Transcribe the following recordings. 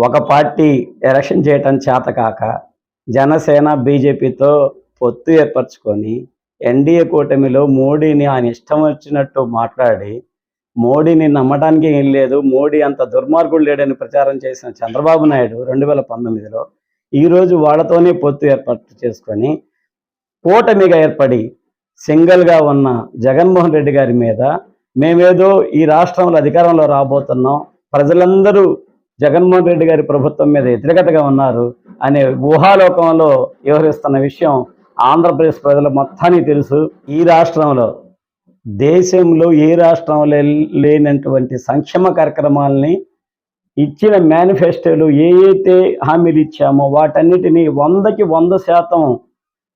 ఒక party election చేయటం చేతకాక జనసేన బీజేపీతో పొత్తు ఏర్పరచుకొని ఎన్డీఏ కూటమిలో మోడీని ఆయన ఇష్టం వచ్చినట్టు మాట్లాడి మోడీని నమ్మడానికి ఏం లేదు మోడీ అంత దుర్మార్గుడు లేడని ప్రచారం చేసిన చంద్రబాబు నాయుడు రెండు వేల పంతొమ్మిదిలో ఈరోజు వాళ్ళతోనే పొత్తు ఏర్పాటు చేసుకొని కూటమిగా ఏర్పడి సింగిల్గా ఉన్న జగన్మోహన్ రెడ్డి గారి మీద మేమేదో ఈ రాష్ట్రంలో అధికారంలో రాబోతున్నాం ప్రజలందరూ జగన్మోహన్ రెడ్డి గారి ప్రభుత్వం మీద వ్యతిరేకతగా ఉన్నారు అనే ఊహాలోకంలో వ్యవహరిస్తున్న విషయం ఆంధ్రప్రదేశ్ ప్రజల మొత్తానికి తెలుసు. ఈ రాష్ట్రంలో దేశంలో ఏ రాష్ట్రంలో లేనటువంటి సంక్షేమ కార్యక్రమాలని ఇచ్చిన మేనిఫెస్టోలు ఏ అయితే హామీలు ఇచ్చామో వాటన్నిటినీ వందకి వంద శాతం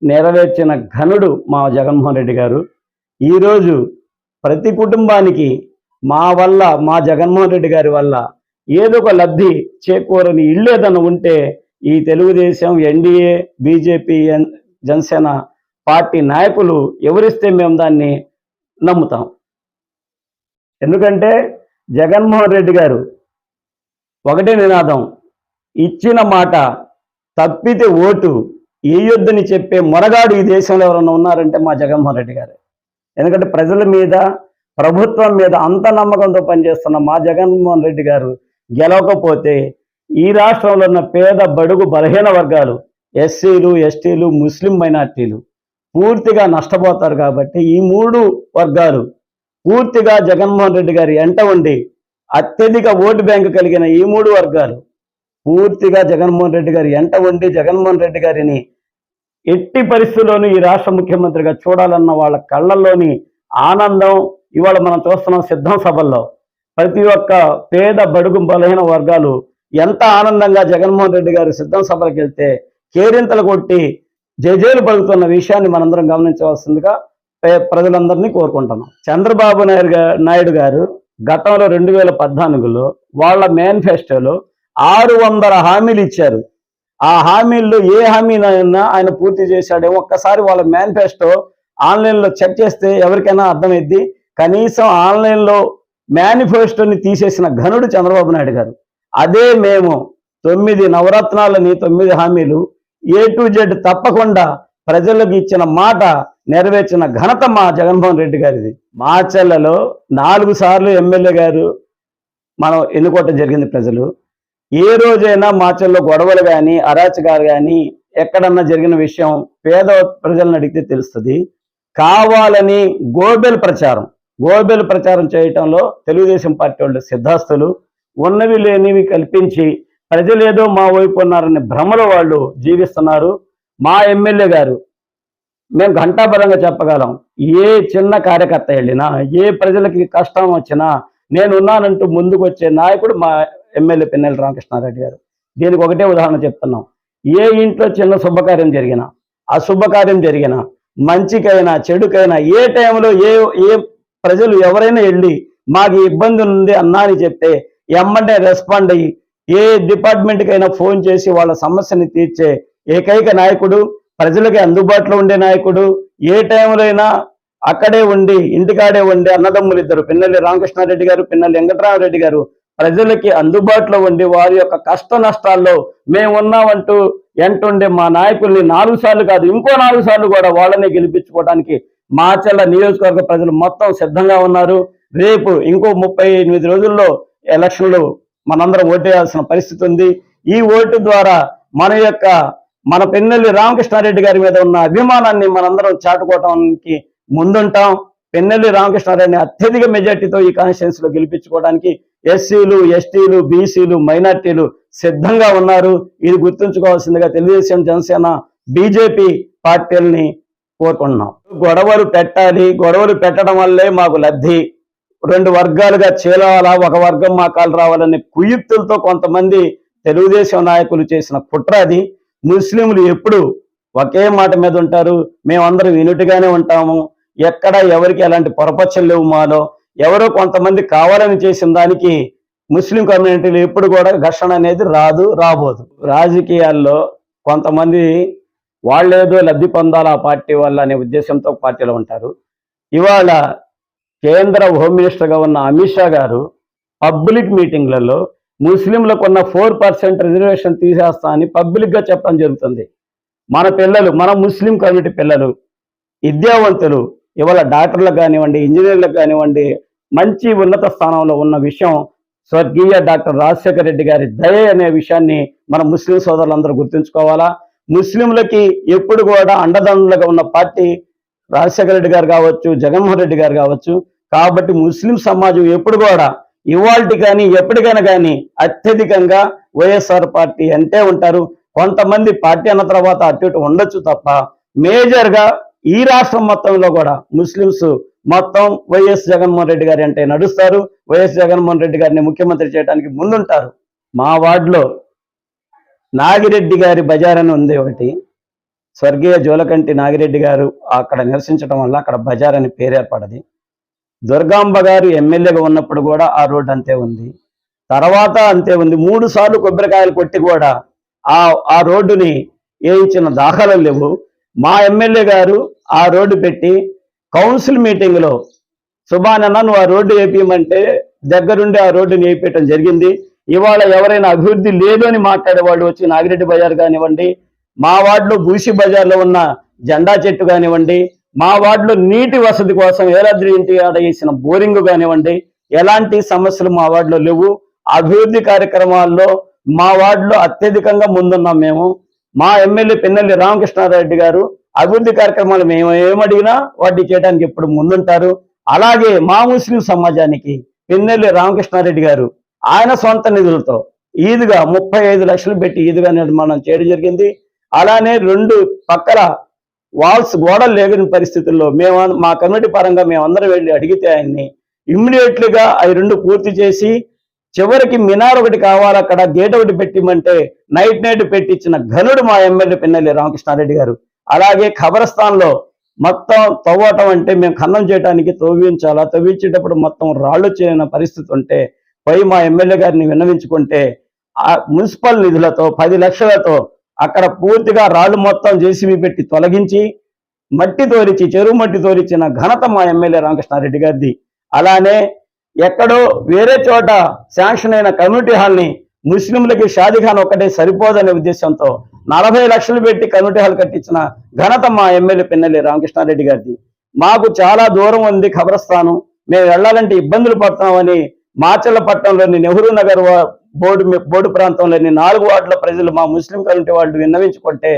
నెరవేర్చిన ఘనుడు మా జగన్మోహన్ రెడ్డి గారు. ఈరోజు ప్రతి కుటుంబానికి మా వల్ల మా జగన్మోహన్ రెడ్డి గారి వల్ల ఏదో ఒక లబ్ధి చేకూరని ఇల్లు ఉంటే ఈ తెలుగుదేశం ఎన్డీఏ బీజేపీ ఎన్- జనసేన పార్టీ నాయకులు ఎవరిస్తే మేము దాన్ని నమ్ముతాం. ఎందుకంటే జగన్మోహన్ రెడ్డి గారు ఒకటే నినాదం ఇచ్చిన మాట తప్పితే ఓటు వేయొద్దని చెప్పే మొరగాడు ఈ దేశంలో ఎవరైనా ఉన్నారంటే మా జగన్మోహన్ రెడ్డి గారు. ఎందుకంటే ప్రజల మీద ప్రభుత్వం మీద అంత నమ్మకంతో పనిచేస్తున్న మా జగన్మోహన్ రెడ్డి గారు గెలవకపోతే ఈ రాష్ట్రంలో ఉన్న పేద బడుగు బలహీన వర్గాలు ఎస్సీలు ఎస్టీలు ముస్లిం మైనార్టీలు పూర్తిగా నష్టపోతారు కాబట్టి ఈ మూడు వర్గాలు పూర్తిగా జగన్మోహన్ రెడ్డి గారి ఎంట ఉండి అత్యధిక ఓటు బ్యాంకు కలిగిన ఈ మూడు వర్గాలు పూర్తిగా జగన్మోహన్ రెడ్డి గారి ఎంట ఉండి జగన్మోహన్ రెడ్డి గారిని ఎట్టి పరిస్థితుల్లోనూ ఈ రాష్ట్ర ముఖ్యమంత్రిగా చూడాలన్న వాళ్ళ కళ్ళల్లోని ఆనందం ఇవాళ మనం చూస్తున్నాం సిద్ధం సభల్లో. ప్రతి ఒక్క పేద బడుగు బలహీన వర్గాలు ఎంత ఆనందంగా జగన్మోహన్ రెడ్డి గారు సిద్ధం సభలకు వెళ్తే కేరింతలు కొట్టి జజేలు పలుకుతున్న విషయాన్ని మనందరం గమనించవలసిందిగా పే- ప్రజలందరినీ కోరుకుంటున్నాం. చంద్రబాబు నాయుడు నాయుడు గారు గతంలో రెండు వేల పద్నాలుగులో వాళ్ళ మేనిఫెస్టోలో ఆరు వందల హామీలు ఇచ్చారు. ఆ హామీల్లో ఏ హామీనైనా ఆయన పూర్తి చేశాడేమో ఒక్కసారి వాళ్ళ మేనిఫెస్టో ఆన్లైన్లో చెక్ చేస్తే ఎవరికైనా అర్థమైద్ది. కనీసం ఆన్లైన్లో మేనిఫెస్టోని తీసేసిన ఘనుడు చంద్రబాబు నాయుడు గారు. అదే మేము తొమ్మిది నవరత్నాలని తొమ్మిది హామీలు ఏ టు జెడ్ తప్పకుండా ప్రజలకు ఇచ్చిన మాట నెరవేర్చిన ఘనత మా జగన్మోహన్ రెడ్డి గారిది. మాచెల్లలో నాలుగు సార్లు ఎమ్మెల్యే గారు మనం ఎన్నుకోవటం జరిగింది ప్రజలు. ఏ రోజైనా మాచెల్లో గొడవలు కానీ అరాచకాలు కానీ ఎక్కడన్నా జరిగిన విషయం పేద ప్రజలను అడిగితే తెలుస్తుంది. కావాలని గోబెల్ ప్రచారం. గోబెల్ ప్రచారం చేయటంలో తెలుగుదేశం పార్టీ వాళ్ళు సిద్ధాస్తులు ఉన్నవి లేనివి కల్పించి ప్రజలేదో మా వైపు ఉన్నారనే భ్రమలో వాళ్ళు జీవిస్తున్నారు. మా ఎమ్మెల్యే గారు మేము ఘంటాపరంగా చెప్పగలం ఏ చిన్న కార్యకర్త వెళ్ళినా ఏ ప్రజలకి కష్టం వచ్చినా నేను ఉన్నానంటూ ముందుకు వచ్చే నాయకుడు మా ఎమ్మెల్యే పిన్నెల రామకృష్ణారెడ్డి గారు. దీనికి ఒకటే ఉదాహరణ చెప్తున్నాం. ఏ ఇంట్లో చిన్న శుభకార్యం జరిగినా అశుభకార్యం జరిగినా మంచికైనా చెడుకైనా ఏ టైంలో ఏ ఏ ప్రజలు ఎవరైనా వెళ్ళి మాకు ఇబ్బంది ఉంది అన్నా అని చెప్తే ఎమ్మంటే రెస్పాండ్ అయ్యి ఏ డిపార్ట్మెంట్కైనా ఫోన్ చేసి వాళ్ళ సమస్యని తీర్చే ఏకైక నాయకుడు ప్రజలకి అందుబాటులో ఉండే నాయకుడు ఏ టైంలో అయినా అక్కడే ఉండి ఇంటికాడే ఉండి అన్నదమ్ములు ఇద్దరు పిన్నెల్లి రామకృష్ణారెడ్డి గారు పిన్నెల్లి వెంకటరామరెడ్డి గారు ప్రజలకి అందుబాటులో ఉండి వారి యొక్క కష్ట నష్టాల్లో మేము ఉన్నామంటూ ఎంటుండే మా నాయకుల్ని నాలుగు సార్లు కాదు ఇంకో నాలుగు సార్లు కూడా వాళ్ళని గెలిపించుకోవడానికి మాచల్ల నియోజకవర్గ ప్రజలు మొత్తం సిద్ధంగా ఉన్నారు. రేపు ఇంకో ముప్పై ఎనిమిది రోజుల్లో ఎలక్షన్లు మనందరం ఓటేయాల్సిన పరిస్థితి ఉంది. ఈ ఓటు ద్వారా మన యొక్క మన పెన్నెల్లి రామకృష్ణారెడ్డి గారి మీద ఉన్న అభిమానాన్ని మనందరం చాటుకోవడానికి ముందుంటాం. పెన్నెల్లి రామకృష్ణారెడ్డిని అత్యధిక మెజార్టీతో ఈ కాన్స్టిట్యూన్స్లో గెలిపించుకోవడానికి ఎస్సీలు ఎస్టీలు బీసీలు మైనార్టీలు సిద్ధంగా ఉన్నారు. ఇది గుర్తుంచుకోవాల్సిందిగా తెలుగుదేశం జనసేన బీజేపీ పార్టీలని కోరుకుంటున్నాం. గొడవలు పెట్టాలి గొడవలు పెట్టడం వల్లే మాకు లబ్ధి. రెండు వర్గాలుగా చీలాలా ఒక వర్గం మా కాలు రావాలనే కుయుక్తులతో కొంతమంది తెలుగుదేశం నాయకులు చేసిన కుట్ర అది. ముస్లింలు ఎప్పుడు ఒకే మాట మీద ఉంటారు. మేమందరం యూనిట్గానే ఉంటాము. ఎక్కడ ఎవరికి ఎలాంటి పొరపచ్చలు లేవు మాలో. ఎవరో కొంతమంది కావాలని చేసిన దానికి ముస్లిం కమ్యూనిటీలు ఎప్పుడు కూడా ఘర్షణ అనేది రాదు రాబోదు. రాజకీయాల్లో కొంతమంది వాళ్ళేదో లబ్ధి పొందాలి ఆ పార్టీ వల్ల అనే ఉద్దేశంతో పార్టీలో ఉంటారు. ఇవాళ కేంద్ర హోమ్ మినిస్టర్గా ఉన్న అమిత్ షా గారు పబ్లిక్ మీటింగ్లలో ముస్లింలకు ఉన్న ఫోర్ పర్సెంట్ రిజర్వేషన్ తీసేస్తా అని పబ్లిక్గా చెప్పడం జరుగుతుంది. మన పిల్లలు మన ముస్లిం కమ్యూనిటీ పిల్లలు విద్యావంతులు ఇవాళ డాక్టర్లకు కానివ్వండి ఇంజనీర్లకు కానివ్వండి మంచి ఉన్నత స్థానంలో ఉన్న విషయం స్వర్గీయ డాక్టర్ రాజశేఖర రెడ్డి గారి దయ అనే విషయాన్ని మన ముస్లిం సోదరులందరూ గుర్తుంచుకోవాలా? ముస్లింలకి ఎప్పుడు కూడా అండదండలుగా ఉన్న పార్టీ రాజశేఖర రెడ్డి గారు కావచ్చు జగన్మోహన్ రెడ్డి గారు కావచ్చు. కాబట్టి ముస్లిం సమాజం ఎప్పుడు కూడా ఇవాల్టి కానీ ఎప్పటికైనా కానీ అత్యధికంగా వైఎస్ఆర్ పార్టీ అంటే ఉంటారు. కొంతమంది పార్టీ అన్న తర్వాత అటు ఇటు ఉండొచ్చు తప్ప మేజర్గా ఈ రాష్ట్రం మొత్తంలో కూడా ముస్లిమ్స్ మొత్తం వైఎస్ జగన్మోహన్ రెడ్డి గారి అంటే నడుస్తారు. వైఎస్ జగన్మోహన్ రెడ్డి గారిని ముఖ్యమంత్రి చేయడానికి ముందుంటారు. మా వార్డులో నాగిరెడ్డి గారి బజార్ అని ఉంది ఒకటి. స్వర్గీయ జోలకంటి నాగిరెడ్డి గారు అక్కడ నివసించడం వల్ల అక్కడ బజార్ అని పేరేర్పడది దుర్గాంబ గారు ఎమ్మెల్యేగా ఉన్నప్పుడు కూడా ఆ రోడ్డు అంతే ఉంది. తర్వాత అంతే ఉంది. మూడు సార్లు కొబ్బరికాయలు కొట్టి కూడా ఆ ఆ రోడ్డుని వేయించిన దాఖలు లేవు. మా ఎమ్మెల్యే గారు ఆ రోడ్డు పెట్టి కౌన్సిల్ మీటింగ్లో సుభానన్న నువ్వు ఆ రోడ్డు వేపించమంటే దగ్గరుండి ఆ రోడ్డుని వేపించడం జరిగింది. ఇవాళ ఎవరైనా అభివృద్ధి లేదు అని మాట్లాడే వాళ్ళు వచ్చి నాగిరెడ్డి బజార్ కానివ్వండి మా వార్డులో బూసి బజార్లో ఉన్న జెండా చెట్టు కానివ్వండి మా వార్డులో నీటి వసతి కోసం ఏలాద్రి ఇంటి ఆడ వేసిన బోరింగ్ కానివ్వండి ఎలాంటి సమస్యలు మా వార్డులో లేవు. అభివృద్ధి కార్యక్రమాల్లో మా వార్డులో అత్యధికంగా ముందున్నాం మేము. మా ఎమ్మెల్యే పిన్నెల్లి రామకృష్ణారెడ్డి గారు అభివృద్ధి కార్యక్రమాలు మేము ఏమడిగినా వాటిని చేయడానికి ఇప్పుడు ముందుంటారు. అలాగే మా ముస్లిం సమాజానికి పిన్నెల్లి రామకృష్ణారెడ్డి గారు ఆయన సొంత నిధులతో ఈదుగా ముప్పై ఐదు లక్షలు పెట్టి ఈదుగా నిర్మాణం చేయడం జరిగింది. అలానే రెండు పక్కల వాల్స్ గోడలు లేని పరిస్థితుల్లో మేము మా కమిటీ పరంగా మేమందరం వెళ్ళి అడిగితే ఆయన్ని ఇమ్మీడియట్లీగా అవి రెండు పూర్తి చేసి చివరికి మినార్ ఒకటి కావాలి అక్కడ గేట్ ఒకటి పెట్టిమంటే నైట్ నైట్ పెట్టించిన ఘనుడు మా ఎమ్మెల్యే పిన్నెల్లి రామకృష్ణారెడ్డి గారు. అలాగే ఖబరస్థాన్లో మొత్తం తవ్వటం అంటే మేము ఖన్నం చేయడానికి తవ్వించాలా? తవ్వించేటప్పుడు మొత్తం రాళ్ళు చేయన పరిస్థితి ఉంటే పోయి మా ఎమ్మెల్యే గారిని విన్నవించుకుంటే ఆ మున్సిపల్ నిధులతో పది లక్షలతో అక్కడ పూర్తిగా రాళ్ళు మొత్తం జేసీబీ పెట్టి తొలగించి మట్టి తోరిచి చెరువు మట్టి తోరిచిన ఘనత మా ఎమ్మెల్యే రామకృష్ణారెడ్డి గారిది. అలానే ఎక్కడో వేరే చోట శాంక్షన్ అయిన కమ్యూనిటీ హాల్ని ముస్లింలకి షాదీఖాన్ ఒక్కటే సరిపోదనే ఉద్దేశంతో నలభై లక్షలు పెట్టి కమ్యూనిటీ హాల్ కట్టించిన ఘనత మా ఎమ్మెల్యే పిన్నెల్లి రామకృష్ణారెడ్డి గారిది. మాకు చాలా దూరం ఉంది ఖబరస్థానం. మేము వెళ్ళాలంటే ఇబ్బందులు పడుతున్నామని మాచల్లపట్నంలోని నెహ్రూ నగర్ బోర్డు బోర్డు ప్రాంతంలోని నాలుగు వార్డుల ప్రజలు మా ముస్లిం కమిటీ వాళ్ళు విన్నవించుకుంటే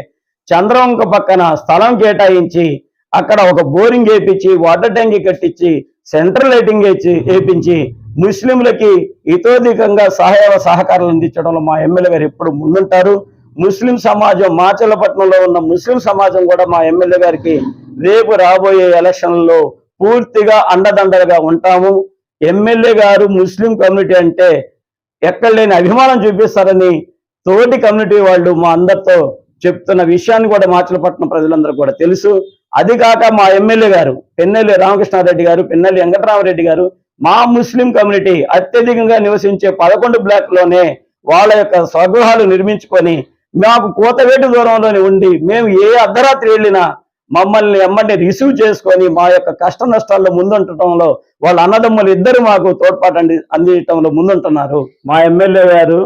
చంద్రవంక పక్కన స్థలం కేటాయించి అక్కడ ఒక బోరింగ్ వేపించి వాటర్ ట్యాంక్ కట్టించి సెంట్రల్ లైటింగ్ వేపించి ముస్లింలకి ఇతోధికంగా సహాయ సహకారాలు అందించడంలో మా ఎమ్మెల్యే గారు ఎప్పుడు ముందుంటారు. ముస్లిం సమాజం మాచలపట్నంలో ఉన్న ముస్లిం సమాజం కూడా మా ఎమ్మెల్యే గారికి రేపు రాబోయే ఎలక్షన్లలో పూర్తిగా అండదండలుగా ఉంటాము. ఎమ్మెల్యే గారు ముస్లిం కమ్యూనిటీ అంటే ఎక్కడ లేని అభిమానం చూపిస్తారని తోటి కమ్యూనిటీ వాళ్ళు మా అందరితో చెప్తున్న విషయాన్ని కూడా మాచలపట్నం ప్రజలందరూ కూడా తెలుసు. అది కాక మా ఎమ్మెల్యే గారు పెన్నెల్లి రామకృష్ణారెడ్డి గారు పెన్నెల్లి వెంకటరామరెడ్డి గారు మా ముస్లిం కమ్యూనిటీ అత్యధికంగా నివసించే పదకొండు బ్లాక్లోనే వాళ్ళ యొక్క స్వగృహాలు నిర్మించుకొని మాకు కోతవేటు దూరంలోనే ఉండి మేము ఏ అర్ధరాత్రి వెళ్ళినా మమ్మల్ని ఎమ్మని రిసీవ్ చేసుకొని మా యొక్క కష్ట నష్టాల్లో ముందుంటడంలో వాళ్ళ అన్నదమ్ములు ఇద్దరు మాకు తోడ్పాటు అంది అందించడంలో ముందుంటున్నారు. మా ఎమ్మెల్యే గారు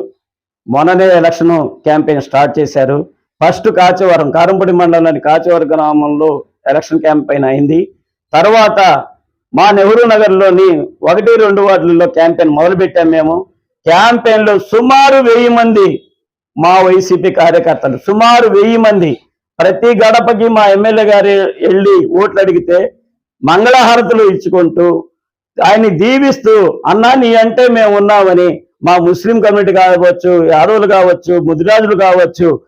మొన్ననే ఎలక్షన్ క్యాంపెయిన్ స్టార్ట్ చేశారు. ఫస్ట్ కాచివరం కారంపూడి మండలంలోని కాచివరం గ్రామంలో ఎలక్షన్ క్యాంపెయిన్ అయింది. తర్వాత మా నెహ్రూ నగర్లోని ఒకటి రెండు వార్డులలో క్యాంపెయిన్ మొదలుపెట్టాం మేము. క్యాంపెయిన్లో సుమారు వెయ్యి మంది మా వైసీపీ కార్యకర్తలు సుమారు వెయ్యి మంది ప్రతి గడపకి మా ఎమ్మెల్యే గారు వెళ్ళి ఓట్లు అడిగితే మంగళహారతులు ఇచ్చుకుంటూ ఆయన్ని దీవిస్తూ అన్నా నీ అంటే మేము ఉన్నామని మా ముస్లిం కమ్యూనిటీ కావచ్చు యాదవులు కావచ్చు ముదిరాజులు కావచ్చు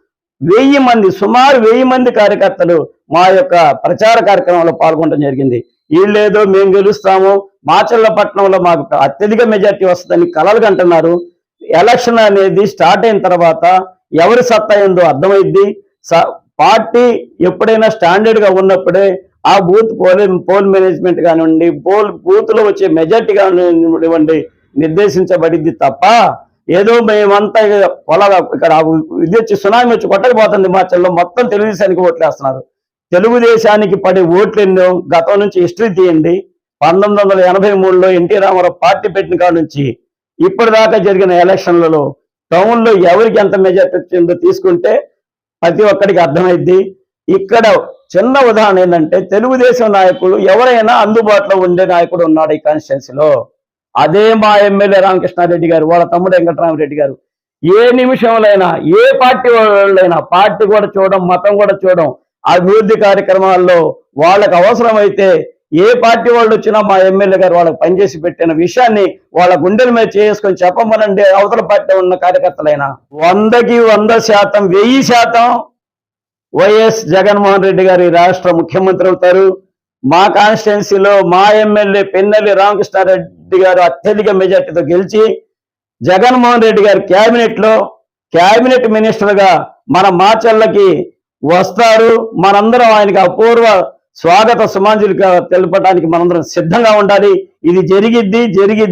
వెయ్యి మంది సుమారు వెయ్యి మంది కార్యకర్తలు మా యొక్క ప్రచార కార్యక్రమంలో పాల్గొనడం జరిగింది. వీళ్ళేదో మేము గెలుస్తాము మాచర్లపట్నంలో మాకు అత్యధిక మెజార్టీ వస్తుందని కలలు కంటున్నారు. ఎలక్షన్ అనేది స్టార్ట్ అయిన తర్వాత ఎవరి సత్తా ఏందో అర్థమైద్ది. స- పార్టీ ఎప్పుడైనా స్టాండర్డ్గా ఉన్నప్పుడే ఆ బూత్ పోల్ పోల్ మేనేజ్మెంట్ కానివ్వండి పోల్ బూత్లో వచ్చే మెజార్టీ కానివ్వండి నిర్దేశించబడింది తప్ప ఏదో మేమంతా ఇక పొలాల ఇక్కడ విద్యుత్ సునామీ వచ్చి కొట్టకపోతుంది మా మొత్తం తెలుగుదేశానికి ఓట్లు వేస్తున్నారు తెలుగుదేశానికి పడే ఓట్లు ఎన్నో గతం నుంచి హిస్టరీ తీయండి. పంతొమ్మిది వందల ఎనభై మూడులో ఎన్టీ రామారావు పార్టీ పెట్టిన కాడ నుంచి ఇప్పటిదాకా జరిగిన ఎలక్షన్లలో టౌన్లో ఎవరికి ఎంత మెజార్టీ వచ్చిందో తీసుకుంటే ప్రతి ఒక్కడికి అర్థమైద్ది. ఇక్కడ చిన్న ఉదాహరణ ఏంటంటే తెలుగుదేశం నాయకులు ఎవరైనా అందుబాటులో ఉండే నాయకుడు ఉన్నాడు ఈ కాన్స్టిట్యున్సీలో. అదే మా ఎమ్మెల్యే రామకృష్ణారెడ్డి గారు వాళ్ళ తమ్ముడు వెంకటరామరెడ్డి గారు. ఏ నిమిషంలోనైనా ఏ పార్టీ వాళ్ళైనా పార్టీ కూడా చూడడం మతం కూడా చూడడం అభివృద్ధి కార్యక్రమాల్లో వాళ్ళకు అవసరమైతే ఏ పార్టీ వాళ్ళు వచ్చినా మా ఎమ్మెల్యే గారు వాళ్ళకి పనిచేసి పెట్టిన విషయాన్ని వాళ్ళ గుండెల మీద చేసుకొని చెప్పమనండి. అవతల పార్టీ ఉన్న కార్యకర్తలైనా వందకి వంద శాతం వెయ్యి శాతం వైఎస్ జగన్మోహన్ రెడ్డి గారు రాష్ట్ర ముఖ్యమంత్రి అవుతారు. మా కాన్స్టిట్యున్సీలో మా ఎమ్మెల్యే పెన్నెల్లి రామకృష్ణారెడ్డి గారు అత్యధిక మెజార్టీతో గెలిచి జగన్మోహన్ రెడ్డి గారి కేబినెట్లో కేబినెట్ మినిస్టర్గా మన మాచల్లకి వస్తారు. మనందరం ఆయనకి అపూర్వ స్వాగత సుమాంజులు తెలపడానికి మనందరం సిద్ధంగా ఉండాలి. ఇది జరిగిద్ది జరిగిద్ది.